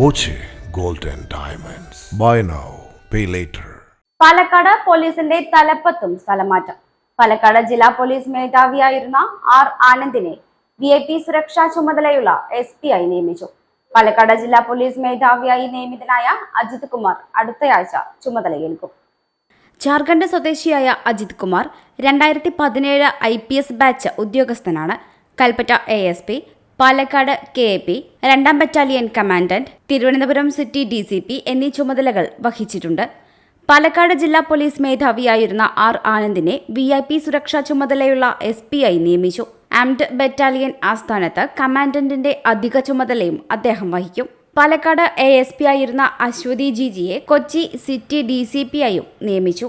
Boche gold and Diamonds. Buy now, pay later. Palakkad പോലീസിന്റെ തലപ്പത്തും സ്ഥലമാറ്റം പാലക്കാട് ജില്ലാ പോലീസ് മേധാവിയായിരുന്ന ആർ ആനന്ദിനെ വി ഐ പി സുരക്ഷാ ചുമതലയുള്ള എസ് പി ആയി നിയമിച്ചു പാലക്കാട് ജില്ലാ പോലീസ് മേധാവിയായി നിയമിതനായ അജിത് കുമാർ അടുത്തയാഴ്ച ചുമതലയേൽക്കും ജാർഖണ്ഡ് സ്വദേശിയായ അജിത് കുമാർ രണ്ടായിരത്തി പതിനേഴ് ഐ പി എസ് ബാച്ച് ഉദ്യോഗസ്ഥനാണ് Kalpetta A S P Palakkad K A P രണ്ടാം battalion commandant Thiruvananthapuram city D C P എന്നീ ചുമതലകൾ വഹിച്ചിട്ടുണ്ട്. പാലക്കാട് ജില്ലാ പോലീസ് മേധാവിയായിരുന്ന ആർ ആനന്ദിനെ വി ഐ പി സുരക്ഷാ ചുമതലയുള്ള എസ് പി ആയി നിയമിച്ചു. ആംഡ് ബറ്റാലിയൻ ആസ്ഥാനത്ത് കമാൻഡന്റിന്റെ അധിക ചുമതലയും അദ്ദേഹം വഹിക്കും. പാലക്കാട് എ എസ് പി ആയിരുന്ന Aswathy ജിജിയെ Kochi city D C P ആയും നിയമിച്ചു.